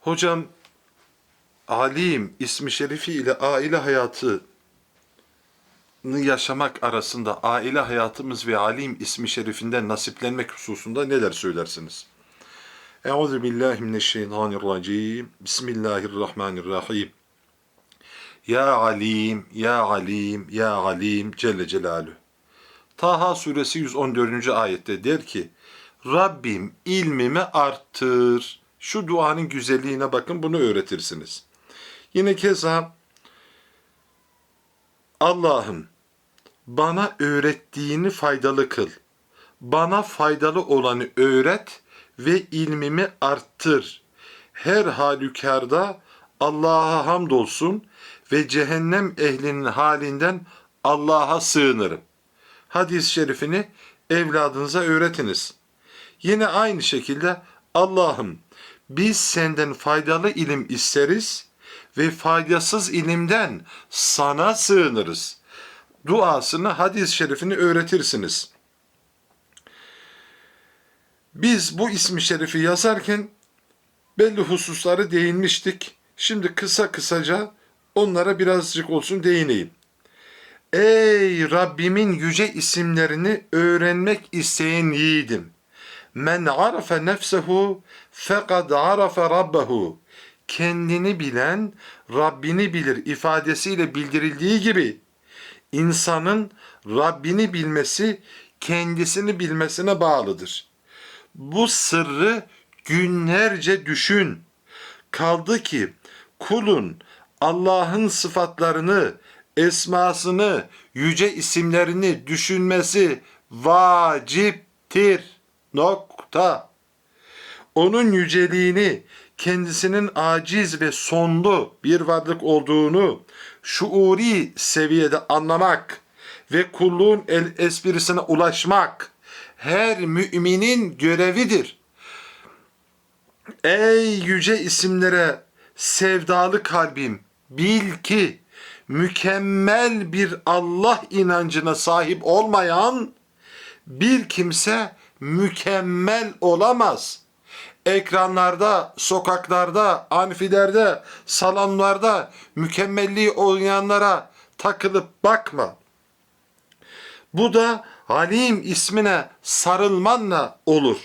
Hocam alim ismi şerifi ile aile hayatı yaşamak arasında aile hayatımız ve alim ismi şerifinden nasiplenmek hususunda neler söylersiniz? Euzu billahi mineşşeytanirracim. Bismillahirrahmanirrahim. Ya alim, ya alim, ya alim Celle Celaluhu. Taha suresi 114. ayette der ki Rabbim ilmimi arttır. Şu duanın güzelliğine bakın bunu öğretirsiniz. Yine keza Allah'ım bana öğrettiğini faydalı kıl. Bana faydalı olanı öğret ve ilmimi arttır. Her halükarda Allah'a hamdolsun ve cehennem ehlinin halinden Allah'a sığınırım. Hadis-i şerifini evladınıza öğretiniz. Yine aynı şekilde Allah'ım biz senden faydalı ilim isteriz ve faydasız ilimden sana sığınırız. Duasını hadis-i şerifini öğretirsiniz. Biz bu ismi şerifi yazarken belli hususları değinmiştik. Şimdi kısa kısaca onlara birazcık olsun değineyim. Ey Rabbimin yüce isimlerini öğrenmek isteyen yiğidim. Men arafe nefsehu fekad arafe rabbehu. Kendini bilen Rabbini bilir ifadesiyle bildirildiği gibi insanın Rabbini bilmesi kendisini bilmesine bağlıdır. Bu sırrı günlerce düşün. Kaldı ki kulun Allah'ın sıfatlarını, esmasını, yüce isimlerini düşünmesi vaciptir. Nokta. Onun yüceliğini, kendisinin aciz ve sonlu bir varlık olduğunu şuuri seviyede anlamak ve kulluğun el esprisine ulaşmak her müminin görevidir. Ey yüce isimlere sevdalı kalbim bil ki mükemmel bir Allah inancına sahip olmayan bir kimse mükemmel olamaz. Ekranlarda, sokaklarda, anfilerde, salonlarda mükemmelliği oynayanlara takılıp bakma. Bu da Halim ismine sarılmanla olur.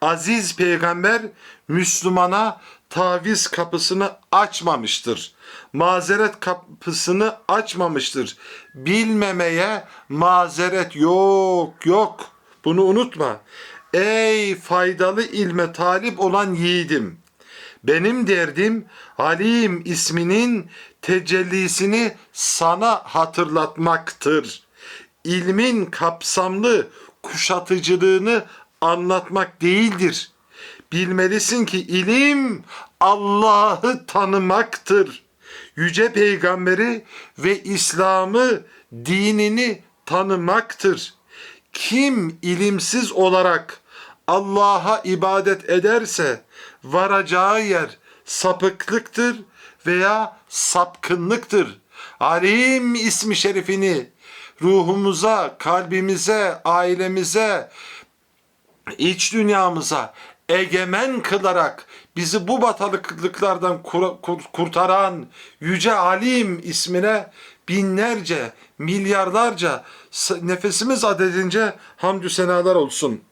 Aziz peygamber Müslümana taviz kapısını açmamıştır. Mazeret kapısını açmamıştır. Bilmemeye mazeret yok yok. Bunu unutma. Ey faydalı ilme talip olan yiğidim. Benim derdim Halim isminin tecellisini sana hatırlatmaktır. İlmin kapsamlı kuşatıcılığını anlatmak değildir. Bilmelisin ki ilim Allah'ı tanımaktır. Yüce peygamberi ve İslam'ı, dinini tanımaktır. Kim ilimsiz olarak Allah'a ibadet ederse varacağı yer sapıklıktır veya sapkınlıktır. Alim ismi şerifini ruhumuza, kalbimize, ailemize, iç dünyamıza egemen kılarak bizi bu kur- kurtaran Yüce Alim ismine binlerce, milyarlarca nefesimiz adedince hamdü senalar olsun.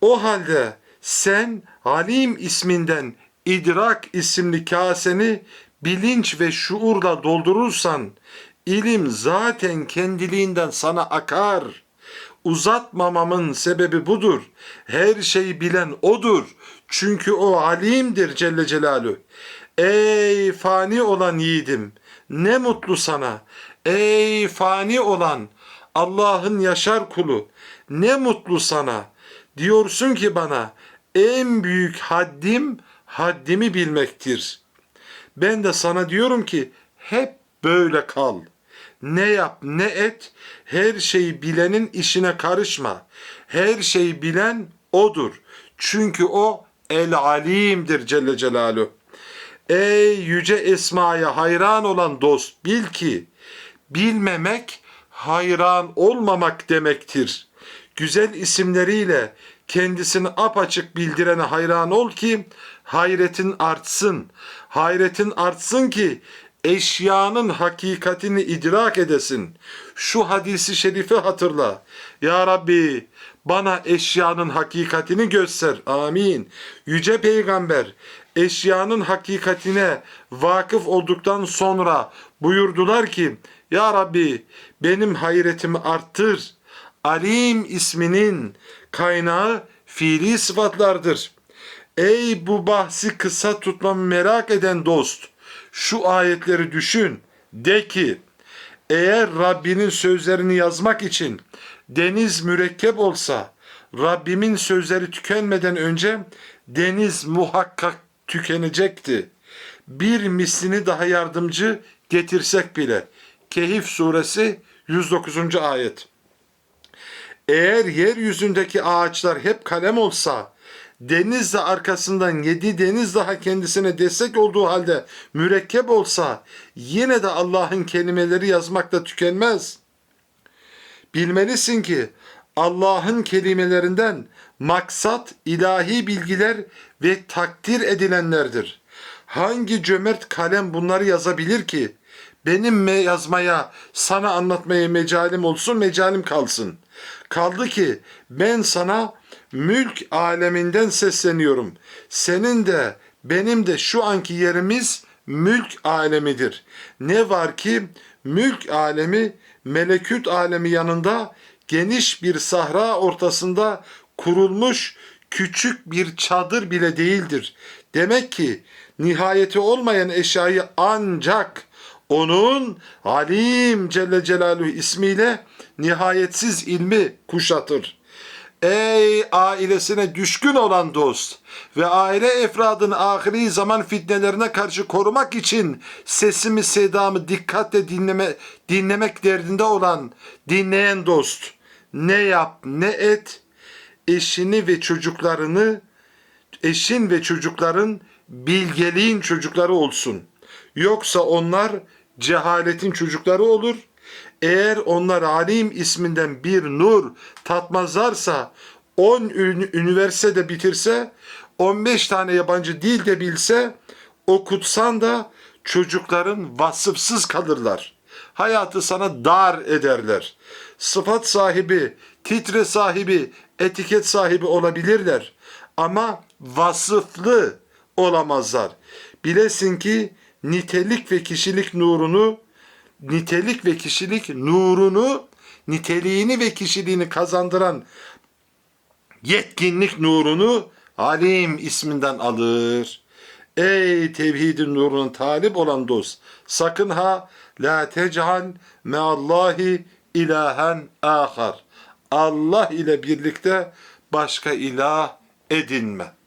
O halde sen Alim isminden idrak isimli kaseni bilinç ve şuurla doldurursan ilim zaten kendiliğinden sana akar. Uzatmamamın sebebi budur. Her şeyi bilen odur. Çünkü o alimdir Celle Celaluhu. Ey fani olan yiğidim, ne mutlu sana. Ey fani olan Allah'ın yaşar kulu, ne mutlu sana. Diyorsun ki bana, en büyük haddim haddimi bilmektir. Ben de sana diyorum ki hep böyle kal. Ne yap ne et her şeyi bilenin işine karışma. Her şeyi bilen odur. Çünkü o el alimdir Celle Celaluhu. Ey yüce esmaya hayran olan dost bil ki bilmemek hayran olmamak demektir. Güzel isimleriyle kendisini apaçık bildirene hayran ol ki hayretin artsın. Hayretin artsın ki eşyanın hakikatini idrak edesin. Şu hadisi şerifi hatırla. Ya Rabbi bana eşyanın hakikatini göster. Amin. Yüce Peygamber eşyanın hakikatine vakıf olduktan sonra buyurdular ki Ya Rabbi benim hayretimi arttır. Alim isminin kaynağı fiili sıfatlardır. Ey bu bahsi kısa tutmamı merak eden dost, şu ayetleri düşün. De ki, eğer Rabbinin sözlerini yazmak için deniz mürekkep olsa, Rabbimin sözleri tükenmeden önce deniz muhakkak tükenecekti. Bir mislini daha yardımcı getirsek bile. Kehif suresi 109. ayet. Eğer yeryüzündeki ağaçlar hep kalem olsa, deniz de arkasından yedi deniz daha kendisine destek olduğu halde mürekkep olsa, yine de Allah'ın kelimeleri yazmakta tükenmez. Bilmelisin ki Allah'ın kelimelerinden maksat ilahi bilgiler ve takdir edilenlerdir. Hangi cömert kalem bunları yazabilir ki? Benim me yazmaya, sana anlatmaya mecalim olsun, mecalim kalsın. Kaldı ki ben sana mülk aleminden sesleniyorum. Senin de benim de şu anki yerimiz mülk alemidir. Ne var ki mülk alemi melekut alemi yanında geniş bir sahra ortasında kurulmuş küçük bir çadır bile değildir. Demek ki nihayeti olmayan eşyayı ancak onun Alim Celle Celaluhu ismiyle nihayetsiz ilmi kuşatır. Ey ailesine düşkün olan dost ve aile efradını ahiri zaman fitnelerine karşı korumak için sesimi sedamı dikkatle dinleme, dinlemek derdinde olan dinleyen dost ne yap ne et eşini ve çocuklarını eşin ve çocukların bilgeliğin çocukları olsun. Yoksa onlar cehaletin çocukları olur. Eğer onlar alim isminden bir nur tatmazlarsa 10 ün- üniversitede bitirse 15 tane yabancı dil de bilse okutsan da çocukların vasıfsız kalırlar. Hayatı sana dar ederler. Sıfat sahibi, titre sahibi, etiket sahibi olabilirler. Ama vasıflı olamazlar. Bilesin ki nitelik ve kişilik nurunu nitelik ve kişilik nurunu niteliğini ve kişiliğini kazandıran yetkinlik nurunu alim isminden alır. Ey tevhidin nuruna talip olan dost sakın ha la tecal meallahi ilahen ahar. Allah ile birlikte başka ilah edinme.